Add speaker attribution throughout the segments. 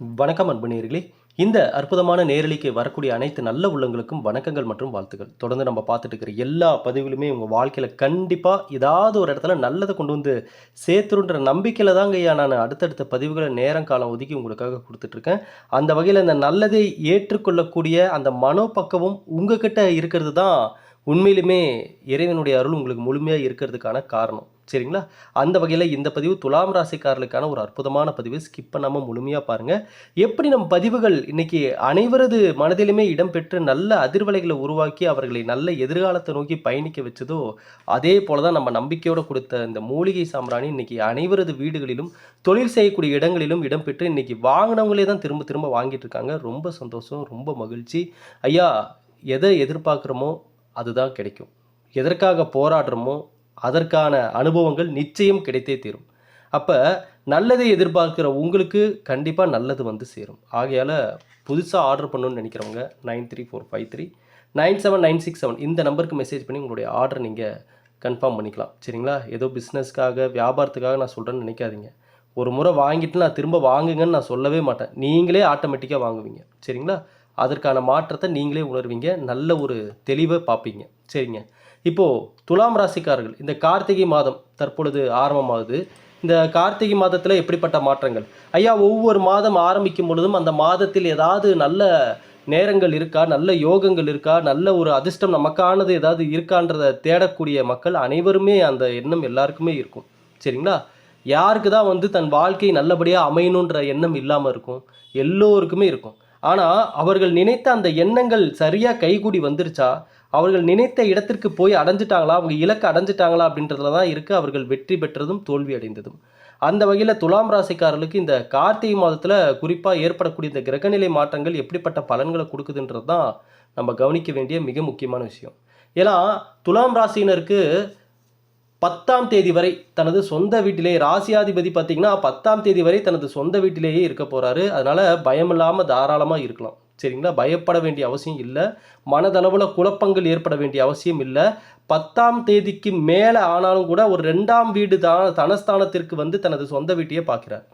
Speaker 1: வணக்கம் அன்பு நேர்களே இந்த அற்புதமான நேரலிக்கு வரக்கூடிய அனைத்து நல்ல உள்ளங்களுக்கும் வணக்கங்கள் மற்றும் வாழ்த்துக்கள். தொடர்ந்து நம்ம பார்த்துட்டு இருக்கிற எல்லா பதிவுகளுமே உங்கள் வாழ்க்கையில் கண்டிப்பாக ஏதாவது ஒரு இடத்துல நல்லதை கொண்டு வந்து சேர்த்துருன்ற நம்பிக்கையில் தாங்க ஐயா நான் அடுத்தடுத்த பதிவுகளை நேரம் காலம் ஒதுக்கி உங்களுக்காக கொடுத்துட்ருக்கேன் அந்த வகையில் இந்த நல்லதை ஏற்றுக்கொள்ளக்கூடிய அந்த மனோபக்குவம் உங்ககிட்ட இருக்கிறது தான் உண்மையிலுமே இறைவனுடைய அருள் உங்களுக்கு முழுமையாக இருக்கிறதுக்கான காரணம். சரிங்களா? அந்த வகையில் இந்த பதிவு துலாம் ராசிக்காரர்களுக்கான ஒரு அற்புதமான பதிவு. ஸ்கிப் பண்ணாமல் முழுமையாக பாருங்கள் எப்படி நம் பதிவுகள் இன்றைக்கி அனைவரது மனதிலுமே இடம்பெற்று நல்ல அதிர்வலைகளை உருவாக்கி அவர்களை நல்ல எதிர்காலத்தை நோக்கி பயணிக்க வச்சதோ அதே போல தான் நம்ம நம்பிக்கையோடு கொடுத்த இந்த மூலிகை சாம்பிராணி இன்றைக்கி அனைவரது வீடுகளிலும் தொழில் செய்யக்கூடிய இடங்களிலும் இடம்பெற்று இன்னைக்கு வாங்கினவங்களே தான் திரும்ப திரும்ப வாங்கிட்டு இருக்காங்க. ரொம்ப சந்தோஷம் ரொம்ப மகிழ்ச்சி. ஐயா எதை எதிர்பார்க்குறோமோ அதுதான் கிடைக்கும். எதற்காக போராடுறோமோ அதற்கான அனுபவங்கள் நிச்சயம் கிடைத்தே தீரும். அப்போ நல்லதை எதிர்பார்க்குற உங்களுக்கு கண்டிப்பாக நல்லது வந்து சேரும். ஆகையால் புதுசாக ஆர்டர் பண்ணணும்னு நினைக்கிறவங்க nine three four five three nine seven nine six seven இந்த நம்பருக்கு மெசேஜ் பண்ணி உங்களுடைய ஆர்டர் நீங்கள் கன்ஃபார்ம் பண்ணிக்கலாம். சரிங்களா? ஏதோ பிஸ்னஸ்க்காக வியாபாரத்துக்காக நான் சொல்கிறேன்னு நினைக்காதீங்க. ஒரு முறை வாங்கிட்டு நான் திரும்ப வாங்குங்கன்னு நான் சொல்லவே மாட்டேன். நீங்களே ஆட்டோமேட்டிக்காக வாங்குவீங்க. சரிங்களா? அதற்கான மாற்றத்தை நீங்களே உணர்வீங்க. நல்ல ஒரு தெளிவை பார்ப்பீங்க. சரிங்க. இப்போது துலாம் ராசிக்காரர்கள் இந்த கார்த்திகை மாதம் தற்பொழுது ஆரம்பமாகுது. இந்த கார்த்திகை மாதத்தில் எப்படிப்பட்ட மாற்றங்கள்? ஐயா ஒவ்வொரு மாதம் ஆரம்பிக்கும் பொழுதும் அந்த மாதத்தில் ஏதாவது நல்ல நேரங்கள் இருக்கா? நல்ல யோகங்கள் இருக்கா? நல்ல ஒரு அதிர்ஷ்டம் நமக்கானது ஏதாவது இருக்கான்றதை தேடக்கூடிய மக்கள் அனைவருமே அந்த எண்ணம் எல்லாருக்குமே இருக்கும். சரிங்களா? யாருக்கு தான் வந்து தன் வாழ்க்கை நல்லபடியாக அமையணுன்ற எண்ணம் இல்லாமல் இருக்கும்? எல்லோருக்குமே இருக்கும். ஆனால் அவர்கள் நினைத்த அந்த எண்ணங்கள் சரியாக கைகூடி வந்துருச்சா? அவர்கள் நினைத்த இடத்திற்கு போய் அடைஞ்சிட்டாங்களா? அவங்க இலக்கு அடைஞ்சிட்டாங்களா? அப்படின்றதுல தான் இருக்குது அவர்கள் வெற்றி பெற்றதும் தோல்வி அடைந்ததும். அந்த வகையில் துலாம் ராசிக்காரர்களுக்கு இந்த கார்த்திகை மாதத்தில் குறிப்பாக ஏற்படக்கூடிய இந்த கிரகநிலை மாற்றங்கள் எப்படிப்பட்ட பலன்களை கொடுக்குதுன்றது தான் நம்ம கவனிக்க வேண்டிய மிக முக்கியமான விஷயம். ஏன்னா துலாம் ராசியினருக்கு பத்தாம் தேதி வரை தனது சொந்த வீட்டிலே ராசியாதிபதி பார்த்தீங்கன்னா பத்தாம் தேதி வரை தனது சொந்த வீட்டிலேயே இருக்க போகிறாரு அதனால் பயம் இல்லாமல் தாராளமாக இருக்கலாம். சரிங்களா? பயப்பட வேண்டிய அவசியம் இல்லை. மனதளவில் குழப்பங்கள் ஏற்பட வேண்டிய அவசியம் இல்லை. பத்தாம் தேதிக்கு மேலே ஆனாலும் கூட ஒரு ரெண்டாம் வீடு தான் தனஸ்தானத்திற்கு வந்து தனது சொந்த வீட்டையே பார்க்கிறார்.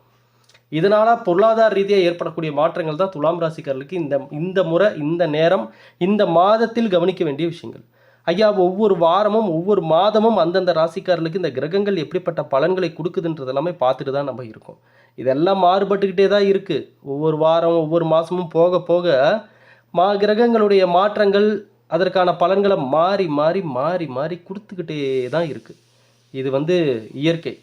Speaker 1: இதனால் பொருளாதார ரீதியாக ஏற்படக்கூடிய மாற்றங்கள் தான் துலாம் ராசிக்காரர்களுக்கு இந்த இந்த முறை இந்த நேரம் இந்த மாதத்தில் கவனிக்க வேண்டிய விஷயங்கள். ஐயா ஒவ்வொரு வாரமும் ஒவ்வொரு மாதமும் அந்தந்த ராசிக்காரர்களுக்கு இந்த கிரகங்கள் எப்படிப்பட்ட பலன்களை கொடுக்குதுன்றது எல்லாமே பார்த்துட்டு தான் நம்ம இருக்கோம். இதெல்லாம் மாறுபட்டுக்கிட்டே தான் இருக்குது ஒவ்வொரு வாரம் ஒவ்வொரு மாதமும் போக போக மா கிரகங்களுடைய மாற்றங்கள் அதற்கான பலன்களை மாறி மாறி மாறி மாறி கொடுத்துக்கிட்டே தான் இருக்குது இது வந்து இயற்கை.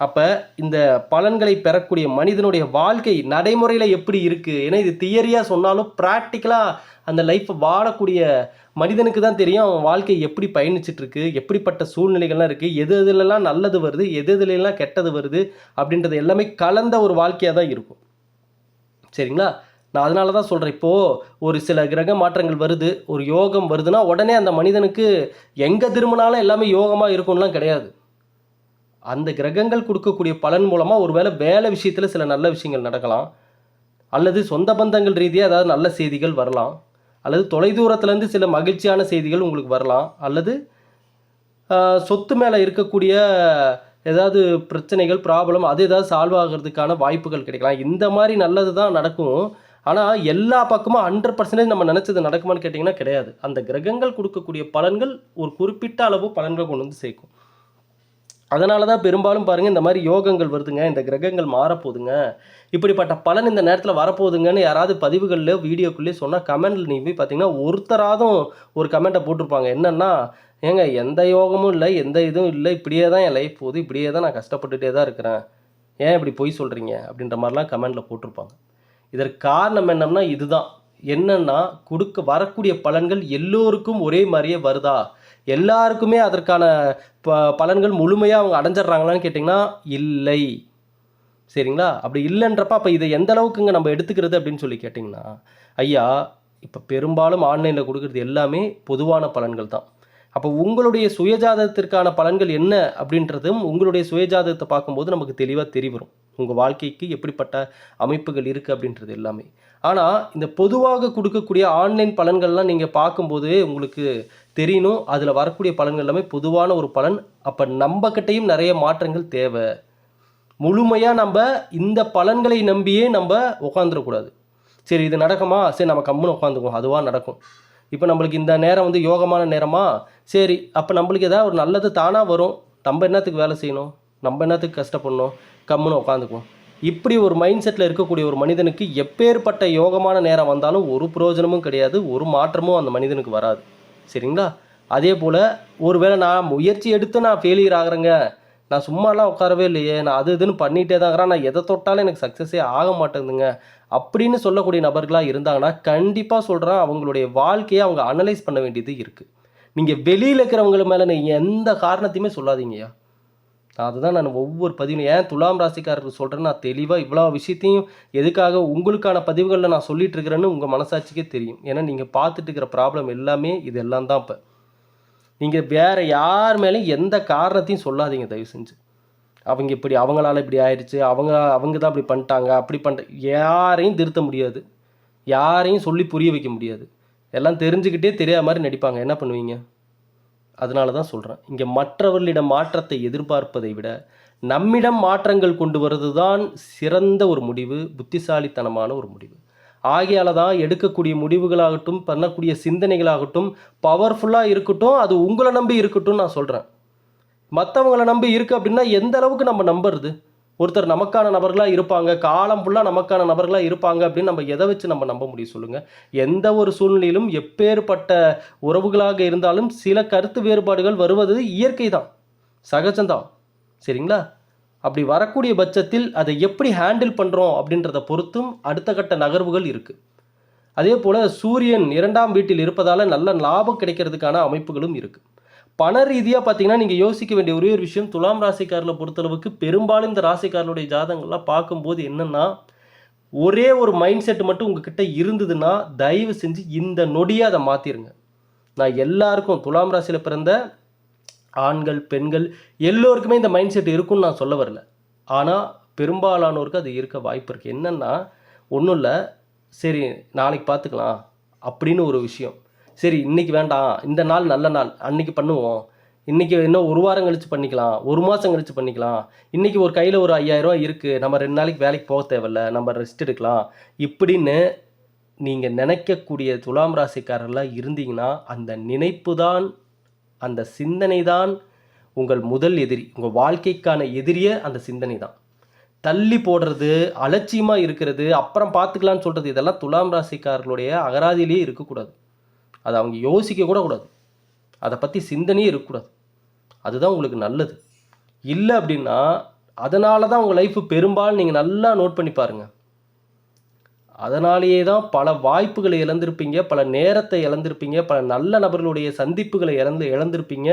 Speaker 1: அப்போ இந்த பலன்களை பெறக்கூடிய மனிதனுடைய வாழ்க்கை நடைமுறையில் எப்படி இருக்குது ஏன்னா இது தியரியாக சொன்னாலும் ப்ராக்டிக்கலாக அந்த லைஃப்பை வாழக்கூடிய மனிதனுக்கு தான் தெரியும் அவன் வாழ்க்கை எப்படி பயணிச்சிட்ருக்கு எப்படிப்பட்ட சூழ்நிலைகள்லாம் இருக்குது எது எதுலலாம் நல்லது வருது எது எதுலலாம் கெட்டது வருது அப்படின்றது எல்லாமே கலந்த ஒரு வாழ்க்கையாக தான் இருக்கும். சரிங்களா? நான் அதனால தான் சொல்கிறேன் இப்போது ஒரு சில கிரக மாற்றங்கள் வருது ஒரு யோகம் வருதுன்னா உடனே அந்த மனிதனுக்கு எங்கே திரும்பினாலும் எல்லாமே யோகமாக இருக்கும்லாம் கிடையாது. அந்த கிரகங்கள் கொடுக்கக்கூடிய பலன் மூலமாக ஒருவேளை வேலை விஷயத்தில் சில நல்ல விஷயங்கள் நடக்கலாம். அல்லது சொந்த பந்தங்கள் ரீதியாக ஏதாவது நல்ல செய்திகள் வரலாம். அல்லது தொலைதூரத்துலேருந்து சில மகிழ்ச்சியான செய்திகள் உங்களுக்கு வரலாம். அல்லது சொத்து மேலே இருக்கக்கூடிய ஏதாவது பிரச்சனைகள் ப்ராப்ளம் அது ஏதாவது சால்வ் ஆகிறதுக்கான வாய்ப்புகள் கிடைக்கலாம். இந்த மாதிரி நல்லது தான் நடக்கும். ஆனால் எல்லா பக்கமும் ஹண்ட்ரட் பர்சன்டேஜ் நம்ம நினச்சது நடக்குமான்னு கேட்டிங்கன்னா கிடையாது. அந்த கிரகங்கள் கொடுக்கக்கூடிய பலன்கள் ஒரு குறிப்பிட்ட அளவு பலன்கள் கொண்டு வந்து சேர்க்கும். அதனால தான் பெரும்பாலும் பாருங்கள் இந்த மாதிரி யோகங்கள் வருதுங்க இந்த கிரகங்கள் மாறப்போகுதுங்க. இப்படிப்பட்ட பலன் இந்த நேரத்தில் வரப்போகுதுங்கன்னு யாராவது பதிவுகளில் வீடியோக்குள்ளேயே சொன்னால் கமெண்டில் நீ போய் பார்த்தீங்கன்னா ஒருத்தராதும் ஒரு கமெண்ட்டை போட்டிருப்பாங்க. என்னென்னா ஏங்க எந்த யோகமும் இல்லை எந்த இதுவும் இல்லை இப்படியே தான் என் லைஃப் போகுது இப்படியே தான் நான் கஷ்டப்பட்டுட்டே தான் இருக்கிறேன். ஏன் இப்படி பொய் சொல்கிறீங்க அப்படின்ற மாதிரிலாம் கமெண்டில் போட்டிருப்பாங்க. இதற்கு காரணம் என்னம்னா இதுதான். என்னென்னா கொடுக்க வரக்கூடிய பலன்கள் எல்லோருக்கும் ஒரே மாதிரியே வருதா? எல்லாருக்குமே அதற்கான ப பலன்கள் முழுமையாக அவங்க அடைஞ்சிடுறாங்களான்னு கேட்டிங்கன்னா இல்லை. சரிங்களா? அப்படி இல்லைன்றப்ப அப்போ இதை எந்த அளவுக்குங்க நம்ம எடுத்துக்கிறது அப்படின்னு சொல்லி கேட்டிங்கன்னா ஐயா இப்போ பெரும்பாலும் ஆன்லைனில் கொடுக்குறது எல்லாமே பொதுவான பலன்கள் தான். அப்போ உங்களுடைய சுயஜாதகத்திற்கான பலன்கள் என்ன அப்படின்றதும் உங்களுடைய சுயஜாதகத்தை பார்க்கும்போது நமக்கு தெளிவாக தெரிவரும். உங்கள் வாழ்க்கைக்கு எப்படிப்பட்ட அமைப்புகள் இருக்குது அப்படின்றது எல்லாமே. ஆனால் இந்த பொதுவாக கொடுக்கக்கூடிய ஆன்லைன் பலன்கள்லாம் நீங்கள் பார்க்கும்போது உங்களுக்கு தெரியணும். அதில் வரக்கூடிய பலன்கள் எல்லாமே பொதுவான ஒரு பலன். அப்போ நம்மக்கிட்டையும் நிறைய மாற்றங்கள் தேவை. முழுமையாக நம்ம இந்த பலன்களை நம்பியே நம்ம உட்காந்துடக்கூடாது சரி இது நடக்குமா? சரி நம்ம கம்முன்னு உட்காந்துக்குவோம் அதுவாக நடக்கும். இப்போ நம்மளுக்கு இந்த நேரம் வந்து யோகமான நேரமா? சரி அப்போ நம்மளுக்கு ஏதாவது ஒரு நல்லது தானாக வரும். நம்ம என்னத்துக்கு வேலை செய்யணும்? நம்ம என்னத்துக்கு கஷ்டப்படணும்? கம்முன்னு உட்காந்துக்குவோம் இப்படி ஒரு மைண்ட் செட்டில் இருக்கக்கூடிய ஒரு மனிதனுக்கு எப்பேற்பட்ட யோகமான நேரம் வந்தாலும் ஒரு பிரயோஜனமும் கிடையாது. ஒரு மாற்றமும் அந்த மனிதனுக்கு வராது. சரிங்களா? அதே போல் ஒருவேளை நான் முயற்சி எடுத்து நான் ஃபெயிலியர் ஆகிறேங்க. நான் சும்மாலாம் உட்காரவே இல்லையே. நான் அது இதுன்னு பண்ணிகிட்டே தான் இருக்கிறேன். நான் எதை தொட்டாலும் எனக்கு சக்ஸஸே ஆக மாட்டேங்குதுங்க. அப்படின்னு சொல்லக்கூடிய நபர்களாக இருந்தாங்கன்னா கண்டிப்பாக சொல்கிறேன் அவங்களுடைய வாழ்க்கையை அவங்க அனலைஸ் பண்ண வேண்டியது இருக்குது நீங்கள் வெளியில் இருக்கிறவங்க மேலே நீங்கள் எந்த காரணத்தையுமே சொல்லாதீங்கய்யா. அதுதான் நான் ஒவ்வொரு பதிவுலையும் ஏன் துலாம் ராசிக்காரருக்கு சொல்கிறேன்னு நான் தெளிவாக இவ்வளோ விஷயத்தையும் எதுக்காக உங்களுக்கான பதிவுகளில் நான் சொல்லிட்டு இருக்கிறேன்னு உங்கள் மனசாட்சிக்கே தெரியும். ஏன்னா நீங்கள் பார்த்துட்டு இருக்கிற ப்ராப்ளம் எல்லாமே இது எல்லாம் தான் இப்போ. நீங்கள் வேறு யார் மேலேயும் எந்த காரணத்தையும் சொல்லாதீங்க தயவு செஞ்சு. அவங்க இப்படி அவங்களால இப்படி ஆயிடுச்சு அவங்க அவங்க தான் இப்படி பண்ணிட்டாங்க அப்படி பண்ணிட்ட யாரையும் திருத்த முடியாது. யாரையும் சொல்லி புரிய வைக்க முடியாது. எல்லாம் தெரிஞ்சுக்கிட்டே தெரியாத மாதிரி நடிப்பாங்க. என்ன பண்ணுவீங்க? அதனால தான் சொல்கிறேன் இங்கே மற்றவர்களிடம் மாற்றத்தை எதிர்பார்ப்பதை விட நம்மிடம் மாற்றங்கள் கொண்டு வருவது தான் சிறந்த ஒரு முடிவு புத்திசாலித்தனமான ஒரு முடிவு. ஆகையால தான் எடுக்கக்கூடிய முடிவுகளாகட்டும் பண்ணக்கூடிய சிந்தனைகளாகட்டும் பவர்ஃபுல்லாக இருக்கட்டும் அது உங்களை நம்பி இருக்கட்டும் நான் சொல்கிறேன் மற்றவங்களை நம்பி இருக்குது அப்படின்னா எந்த அளவுக்கு நம்ம நம்புறது? ஒருத்தர் நமக்கான நபர்களாக இருப்பாங்க காலம் ஃபுல்லாக நமக்கான நபர்களாக இருப்பாங்க அப்படின்னு நம்ம எதை வச்சு நம்ம நம்ப முடியும் சொல்லுங்கள் எந்த ஒரு சூழ்நிலையிலும் எப்பேற்பட்ட உறவுகளாக இருந்தாலும் சில கருத்து வேறுபாடுகள் வருவது இயற்கை தான் சகஜம்தான் சரிங்களா? அப்படி வரக்கூடிய பட்சத்தில் அதை எப்படி ஹேண்டில் பண்ணுறோம் அப்படின்றத பொறுத்தும் அடுத்த கட்ட நகர்வுகள் இருக்குது அதே போல் சூரியன் இரண்டாம் வீட்டில் இருப்பதால் நல்ல லாபம் கிடைக்கிறதுக்கான அமைப்புகளும் இருக்குது பண ரீதியாக பார்த்தீங்கன்னா நீங்கள் யோசிக்க வேண்டிய ஒரே ஒரு விஷயம் துலாம் ராசிக்காரில் பொறுத்தளவுக்கு பெரும்பாலும் இந்த ராசிக்காரனுடைய ஜாதகங்கள்லாம் பார்க்கும்போது என்னென்னா ஒரே ஒரு மைண்ட் செட் மட்டும் உங்ககிட்ட இருந்ததுன்னா தயவு செஞ்சு இந்த நொடியை அதை மாற்றிடுங்க நான் எல்லாருக்கும் துலாம் ராசியில் பிறந்த ஆண்கள் பெண்கள் எல்லோருக்குமே இந்த மைண்ட் செட் இருக்கும்னு நான் சொல்ல வரல. ஆனால் பெரும்பாலானோருக்கு அது இருக்க வாய்ப்பு இருக்குது என்னென்னா ஒன்றும் இல்லை சரி நாளைக்கு பார்த்துக்கலாம் அப்படின்னு ஒரு விஷயம். சரி இன்னைக்கு வேண்டாம். இந்த நாள் நல்ல நாள். அன்னைக்கு பண்ணுவோம். இன்றைக்கி இன்னும் ஒரு வாரம் கழித்து பண்ணிக்கலாம். ஒரு மாதம் கழித்து பண்ணிக்கலாம். இன்றைக்கி ஒரு கையில் ஒரு ஐயாயிரம் இருக்குது நம்ம ரெண்டு நாளைக்கு வேலைக்கு போக தேவையில்ல. நம்ம ரெஸ்ட் எடுக்கலாம். இப்படின்னு நீங்கள் நினைக்கக்கூடிய துலாம் ராசிக்காரர்களாக இருந்தீங்கன்னா அந்த நினைப்பு தான் அந்த சிந்தனை தான் உங்கள் முதல் எதிரி. உங்கள் வாழ்க்கைக்கான எதிரியே அந்த சிந்தனை தான். தள்ளி போடுறது அலட்சியமாக இருக்கிறது அப்புறம் பார்த்துக்கலான்னு சொல்கிறது இதெல்லாம் துலாம் ராசிக்காரர்களுடைய அகராதியிலேயே இருக்கக்கூடாது. அதை அவங்க யோசிக்க கூட கூடாது. அதை பற்றி சிந்தனையே இருக்கக்கூடாது. அதுதான் உங்களுக்கு நல்லது. இல்லை அப்படின்னா அதனால தான் உங்கள் லைஃப் பெரும்பாலும் நீங்கள் நல்லா நோட் பண்ணி பாருங்கள் அதனாலேயே தான் பல வாய்ப்புகளை இழந்திருப்பீங்க பல நேரத்தை இழந்திருப்பீங்க பல நல்ல நபர்களுடைய சந்திப்புகளை இழந்து இழந்திருப்பீங்க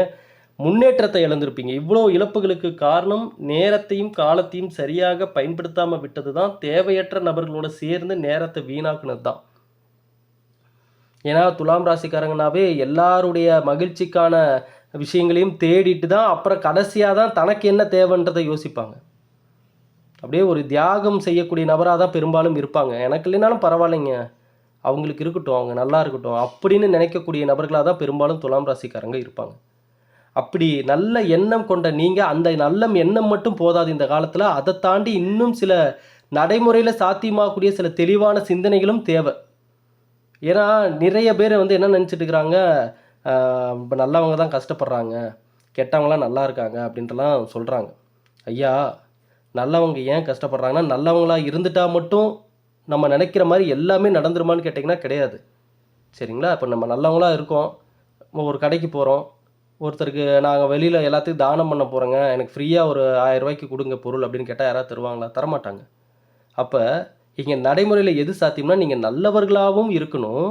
Speaker 1: முன்னேற்றத்தை இழந்திருப்பீங்க. இவ்வளோ இழப்புகளுக்கு காரணம் நேரத்தையும் காலத்தையும் சரியாக பயன்படுத்தாமல் விட்டது தான் தேவையற்ற நபர்களோட சேர்ந்து நேரத்தை வீணாக்குனது தான் ஏன்னா துலாம் ராசிக்காரங்கனாவே எல்லாருடைய மகிழ்ச்சிக்கான விஷயங்களையும் தேடிட்டு தான் அப்புறம் கடைசியாக தான் தனக்கு என்ன தேவைன்றதை யோசிப்பாங்க. அப்படியே ஒரு தியாகம் செய்யக்கூடிய நபராக தான் பெரும்பாலும் இருப்பாங்க. எனக்கு இல்லைனாலும் பரவாயில்லைங்க. அவங்களுக்கு இருக்கட்டும் அவங்க நல்லா இருக்கட்டும் அப்படின்னு நினைக்கக்கூடிய நபர்களாக தான் பெரும்பாலும் துலாம் ராசிக்காரங்க இருப்பாங்க. அப்படி நல்ல எண்ணம் கொண்ட நீங்கள் அந்த நல்ல எண்ணம் மட்டும் போதாது இந்த காலத்தில். அதை தாண்டி இன்னும் சில நடைமுறையில் சாத்தியமாகக்கூடிய சில தெளிவான சிந்தனைகளும் தேவை. ஏன்னா நிறைய பேர் வந்து என்ன நினச்சிட்டு இருக்கிறாங்க இப்போ நல்லவங்க தான் கஷ்டப்படுறாங்க. கெட்டவங்களாம் நல்லா இருக்காங்க அப்படின்ட்டுலாம் சொல்கிறாங்க ஐயா நல்லவங்க ஏன் கஷ்டப்படுறாங்கன்னா நல்லவங்களா இருந்துட்டா மட்டும் நம்ம நினைக்கிற மாதிரி எல்லாமே நடந்துருமான்னு கேட்டிங்கன்னா கிடையாது. சரிங்களா? இப்போ நம்ம நல்லவங்களா இருக்கோம். ஒரு கடைக்கு போகிறோம் ஒருத்தருக்கு நாங்கள் வெளியில் எல்லாத்துக்கும் தானம் பண்ண போகிறோங்க எனக்கு ஃப்ரீயாக ஒரு ஆயிரம் ரூபாய்க்கு கொடுங்க பொருள் அப்படின்னு கேட்டால் யாராவது தருவாங்களா? தரமாட்டாங்க. அப்போ இங்கே நடைமுறையில் எது சாத்தியம்னா நீங்கள் நல்லவர்களாகவும் இருக்கணும்.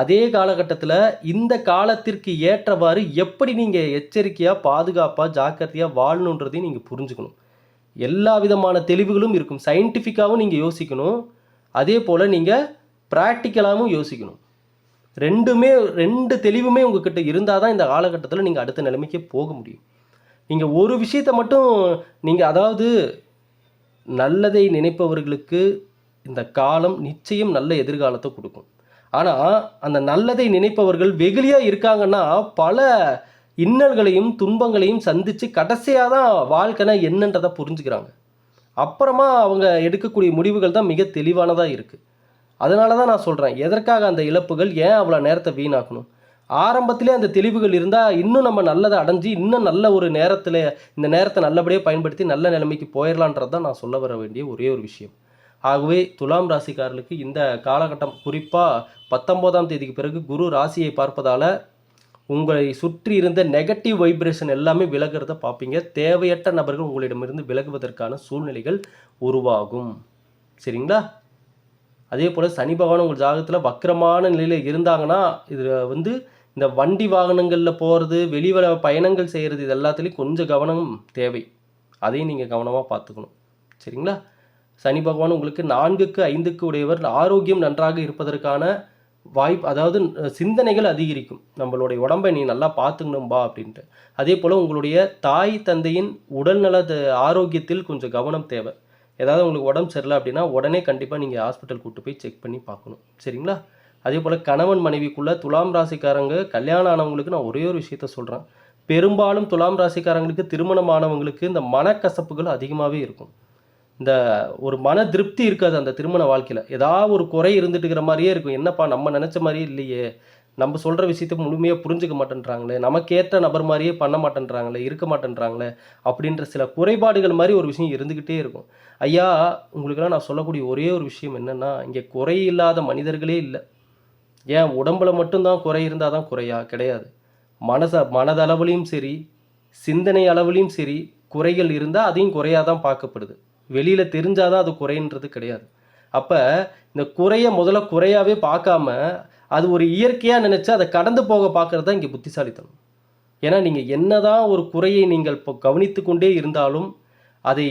Speaker 1: அதே காலகட்டத்தில் இந்த காலத்திற்கு ஏற்றவாறு எப்படி நீங்கள் எச்சரிக்கையாக பாதுகாப்பாக ஜாக்கிரதையாக வாழணுன்றதையும் நீங்கள் புரிஞ்சுக்கணும். எல்லா விதமான தெளிவுகளும் இருக்கும். சயின்டிஃபிக்காகவும் நீங்கள் யோசிக்கணும். அதே போல் நீங்கள் ப்ராக்டிக்கலாகவும் யோசிக்கணும். ரெண்டுமே ரெண்டு தெளிவுமே உங்ககிட்ட இருந்தால் தான் இந்த காலகட்டத்தில் நீங்கள் அடுத்த நிலைமைக்கு போக முடியும். நீங்கள் ஒரு விஷயத்தை மட்டும் நீங்கள் அதாவது நல்லதை நினைப்பவர்களுக்கு இந்த காலம் நிச்சயம் நல்ல எதிர்காலத்தை கொடுக்கும். ஆனால் அந்த நல்லதை நினைப்பவர்கள் வெகுளியாக இருக்காங்கன்னா பல இன்னல்களையும் துன்பங்களையும் சந்தித்து கடைசியாக தான் வாழ்க்கைனா என்னன்றதை புரிஞ்சுக்கிறாங்க. அப்புறமா அவங்க எடுக்கக்கூடிய முடிவுகள் தான் மிக தெளிவானதாக இருக்குது அதனால தான் நான் சொல்கிறேன் எதற்காக அந்த இழப்புகள் ஏன் அவ்வளோ நேரத்தை வீணாக்கணும்? ஆரம்பத்திலே அந்த தெளிவுகள் இருந்தால் இன்னும் நம்ம நல்லதை அடைஞ்சு இன்னும் நல்ல ஒரு நேரத்தில் இந்த நேரத்தை நல்லபடியாக பயன்படுத்தி நல்ல நிலைமைக்கு போயிடலான்றது தான் நான் சொல்ல வர வேண்டிய ஒரே ஒரு விஷயம். ஆகவே துலாம் ராசிக்காரர்களுக்கு இந்த காலகட்டம் குறிப்பாக பத்தொம்போதாம் தேதிக்கு பிறகு குரு ராசியை பார்ப்பதால் உங்களை சுற்றி இருந்த நெகட்டிவ் வைப்ரேஷன் எல்லாமே விலகிறத பார்ப்பீங்க. தேவையற்ற நபர்கள் உங்களிடமிருந்து விலகுவதற்கான சூழ்நிலைகள் உருவாகும். சரிங்களா? அதே போல் சனி பகவான் உங்கள் ஜாதகத்தில் வக்கரமான நிலையில் இருந்தாங்கன்னா இதில் வந்து இந்த வண்டி வாகனங்களில் போகிறது வெளிவர பயணங்கள் செய்கிறது இது எல்லாத்துலேயும் கொஞ்சம் கவனம் தேவை. அதையும் நீங்கள் கவனமாக பார்த்துக்கணும். சரிங்களா? சனி பகவான் உங்களுக்கு நான்குக்கு ஐந்துக்கு உடையவர் ஆரோக்கியம் நன்றாக இருப்பதற்கான வாய்ப்பு அதாவது சிந்தனைகள் அதிகரிக்கும். நம்மளுடைய உடம்பை நீ நல்லா பார்த்துக்கணும்பா அப்படின்ட்டு. அதே போல் உங்களுடைய தாய் தந்தையின் உடல்நல ஆரோக்கியத்தில் கொஞ்சம் கவனம் தேவை. ஏதாவது உங்களுக்கு உடம்பு சரியில்லை அப்படின்னா உடனே கண்டிப்பாக நீங்கள் ஹாஸ்பிட்டல் கூட்டு போய் செக் பண்ணி பார்க்கணும். சரிங்களா? அதே போல் கணவன் மனைவிக்குள்ள துலாம் ராசிக்காரங்க கல்யாணம் ஆனவங்களுக்கு நான் ஒரே ஒரு விஷயத்த சொல்கிறேன் பெரும்பாலும் துலாம் ராசிக்காரங்களுக்கு திருமணம் ஆனவங்களுக்கு இந்த மனக்கசப்புகள் அதிகமாகவே இருக்கும். இந்த ஒரு மன திருப்தி இருக்காது அந்த திருமண வாழ்க்கையில். ஏதாவது ஒரு குறை இருந்துட்டு இருக்கிற மாதிரியே இருக்கும். என்னப்பா நம்ம நினச்ச மாதிரியே இல்லையே. நம்ம சொல்கிற விஷயத்த முழுமையாக புரிஞ்சுக்க மாட்டேன்றாங்களே. நமக்கேற்ற நபர் மாதிரியே பண்ண மாட்டேன்றாங்களே. இருக்க மாட்டேன்றாங்களே. அப்படின்ற சில குறைபாடுகள் மாதிரி ஒரு விஷயம் இருந்துக்கிட்டே இருக்கும். ஐயா உங்களுக்கெல்லாம் நான் சொல்லக்கூடிய ஒரே ஒரு விஷயம் என்னென்னா இங்கே குறை இல்லாத மனிதர்களே இல்லை. ஏன்? உடம்புல மட்டும்தான் குறை இருந்தால் தான் குறையா? கிடையாது. மனச மனதளவுலேயும் சரி சிந்தனை அளவுலேயும் சரி குறைகள் இருந்தால் அதையும் குறையாக தான் பார்க்கப்படுது. வெளியில் தெரிஞ்சாதான் அது குறைன்றது கிடையாது. அப்போ இந்த குறையை முதல்ல குறையாவே பார்க்காம அது ஒரு இயற்கையாக நினச்சி அதை கடந்து போக பார்க்கறது தான் இங்கே புத்திசாலித்தனம். ஏன்னா நீங்கள் என்னதான் ஒரு குறையை நீங்கள் இப்போ கவனித்து கொண்டே இருந்தாலும் அதை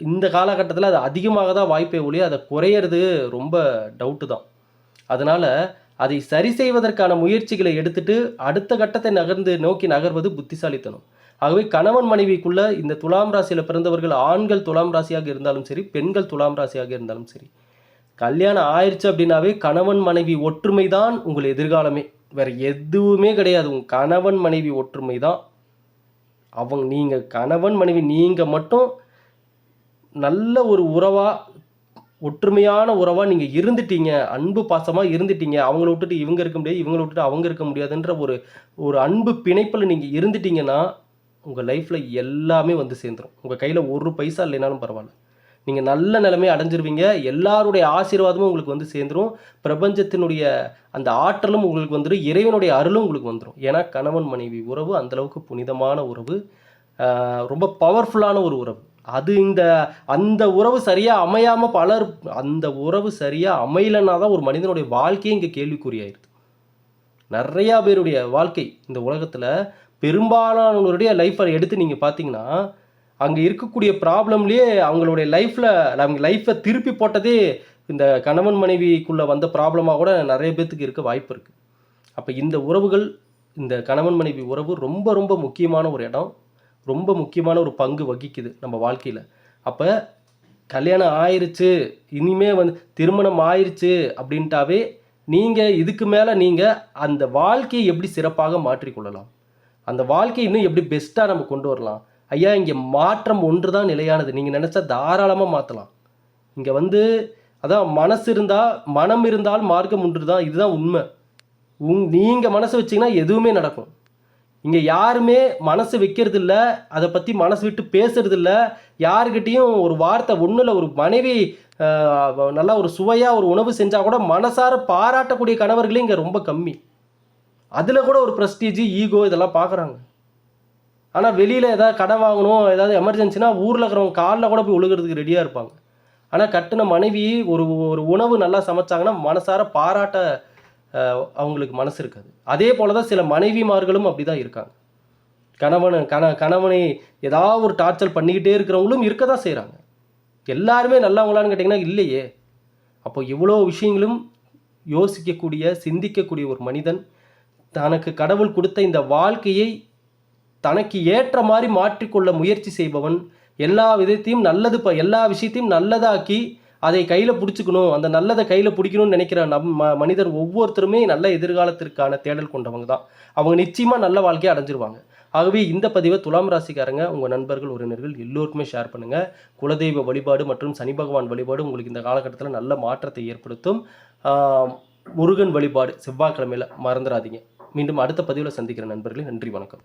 Speaker 1: இந்த காலகட்டத்தில் அது அதிகமாக தான் வாய்ப்பே ஒழிய அதை குறையிறது ரொம்ப டவுட்டு தான். அதனால் அதை சரி செய்வதற்கான முயற்சிகளை எடுத்துட்டு அடுத்த கட்டத்தை நகர்ந்து நோக்கி நகர்வது புத்திசாலித்தனம். ஆகவே கணவன் மனைவிக்குள்ள இந்த துலாம் ராசியில் பிறந்தவர்கள் ஆண்கள் துலாம் ராசியாக இருந்தாலும் சரி பெண்கள் துலாம் ராசியாக இருந்தாலும் சரி கல்யாணம் ஆயிடுச்சு அப்படின்னாவே கணவன் மனைவி ஒற்றுமை தான் உங்கள் எதிர்காலமே. வேற எதுவுமே கிடையாது. உங்க கணவன் மனைவி ஒற்றுமை தான் அவங்க நீங்கள் கணவன் மனைவி நீங்கள் மட்டும் நல்ல ஒரு உறவா ஒற்றுமையான உறவா நீங்க இருந்துட்டீங்க. அன்பு பாசமா இருந்துட்டீங்க. அவங்கள விட்டுட்டு இவங்க இருக்க முடியாது இவங்கள விட்டுட்டு அவங்க இருக்க முடியாதுன்ற ஒரு ஒரு அன்பு பிணைப்பில் நீங்க இருந்துட்டீங்கன்னா உங்கள் லைஃப்பில் எல்லாமே வந்து சேர்ந்துரும். உங்கள் கையில் ஒரு பைசா இல்லைனாலும் பரவாயில்ல. நீங்கள் நல்ல நிலைமை அடைஞ்சிருவீங்க. எல்லாருடைய ஆசீர்வாதமும் உங்களுக்கு வந்து சேர்ந்துரும். பிரபஞ்சத்தினுடைய அந்த ஆற்றலும் உங்களுக்கு வந்துடும் இறைவனுடைய அருளும் உங்களுக்கு வந்துடும் ஏன்னா கணவன் மனைவி உறவு அந்தளவுக்கு புனிதமான உறவு. ரொம்ப பவர்ஃபுல்லான ஒரு உறவு. அது இந்த அந்த உறவு சரியாக அமையாமல் பலர் அந்த உறவு சரியாக அமையலைன்னா தான் ஒரு மனிதனுடைய வாழ்க்கையே இங்கே கேள்விக்குறியாயிருது. நிறையா பேருடைய வாழ்க்கை இந்த உலகத்தில் பெரும்பாலானவருடைய லைஃப்பை எடுத்து நீங்கள் பார்த்தீங்கன்னா அங்கே இருக்கக்கூடிய ப்ராப்ளம்லேயே அவங்களுடைய லைஃப்பில் அவங்க லைஃப்பை திருப்பி போட்டதே இந்த கணவன் மனைவிக்குள்ளே வந்த ப்ராப்ளமாக கூட நிறைய பேர்த்துக்கு இருக்க வாய்ப்பு இருக்குது அப்போ இந்த உறவுகள் இந்த கணவன் மனைவி உறவு ரொம்ப ரொம்ப முக்கியமான ஒரு இடம். ரொம்ப முக்கியமான ஒரு பங்கு வகிக்குது நம்ம வாழ்க்கையில். அப்போ கல்யாணம் ஆயிருச்சு இனிமே வந்து திருமணம் ஆயிடுச்சு அப்படின்ட்டாவே நீங்கள் இதுக்கு மேலே நீங்கள் அந்த வாழ்க்கையை எப்படி சிறப்பாக மாற்றிக்கொள்ளலாம்? அந்த வாழ்க்கையை இன்னும் எப்படி பெஸ்ட்டாக நம்ம கொண்டு வரலாம்? ஐயா இங்கே மாற்றம் ஒன்று தான் நிலையானது. நீங்கள் நினச்சா தாராளமாக மாற்றலாம் இங்கே வந்து அதான் மனசு இருந்தால் மனம் இருந்தால் மார்க்கம் ஒன்று தான் இதுதான் உண்மை. உங் நீங்கள் மனசு வச்சீங்கன்னா எதுவுமே நடக்கும். இங்கே யாருமே மனசு வைக்கிறது இல்லை அதை பற்றி மனசு விட்டு பேசுறது இல்லை யாருக்கிட்டேயும் ஒரு வார்த்தை ஒன்றும் இல்லை. ஒரு மனைவி நல்லா ஒரு சுவையாக ஒரு உணவு செஞ்சால் கூட மனசார பாராட்டக்கூடிய கணவர்களே இங்கே ரொம்ப கம்மி. அதில் கூட ஒரு ப்ரெஸ்டீஜ் ஈகோ இதெல்லாம் பார்க்குறாங்க ஆனால் வெளியில் ஏதாவது கடை வாங்கணும் ஏதாவது எமர்ஜென்சினா ஊரில் இருக்கிறவங்க காலில் கூட போய் ஒழுகிறதுக்கு ரெடியாக இருப்பாங்க. ஆனால் கட்டின மனைவி ஒரு ஒரு உணவு நல்லா சமைச்சாங்கன்னா மனசார பாராட்ட அவங்களுக்கு மனசு இருக்காது. அதே போல தான் சில மனைவிமார்களும் அப்படி தான் இருக்காங்க. கணவன் கண கணவனை ஏதாவது ஒரு டார்ச்சர் பண்ணிக்கிட்டே இருக்கிறவங்களும் இருக்க தான் செய்கிறாங்க எல்லாருமே நல்லவங்களான்னு கேட்டிங்கன்னா இல்லையே. அப்போ இவ்வளோ விஷயங்களும் யோசிக்கக்கூடிய சிந்திக்கக்கூடிய ஒரு மனிதன் தனக்கு கடவுள் கொடுத்த இந்த வாழ்க்கையை தனக்கு ஏற்ற மாதிரி மாற்றிக்கொள்ள முயற்சி செய்பவன் எல்லா விதத்தையும் நல்லது ப எல்லா விஷயத்தையும் நல்லதாக்கி அதை கையில் பிடிச்சிக்கணும். அந்த நல்லதை கையில் பிடிக்கணும்னு நினைக்கிற நம் ம- மனிதர் ஒவ்வொருத்தருமே நல்ல எதிர்காலத்திற்கான தேடல் கொண்டவங்க தான். அவங்க நிச்சயமாக நல்ல வாழ்க்கையை அடைஞ்சிருவாங்க. ஆகவே இந்த பதிவை துலாம் ராசிக்காரங்க உங்கள் நண்பர்கள் உறவினர்கள் எல்லோருக்குமே ஷேர் பண்ணுங்கள் குலதெய்வ வழிபாடு மற்றும் சனி பகவான் வழிபாடு உங்களுக்கு இந்த காலகட்டத்தில் நல்ல மாற்றத்தை ஏற்படுத்தும். முருகன் வழிபாடு செவ்வாய்க்கிழமையில் மறந்துடாதீங்க. மீண்டும் அடுத்த பதிவில் சந்திக்கிற நண்பர்களே நன்றி வணக்கம்.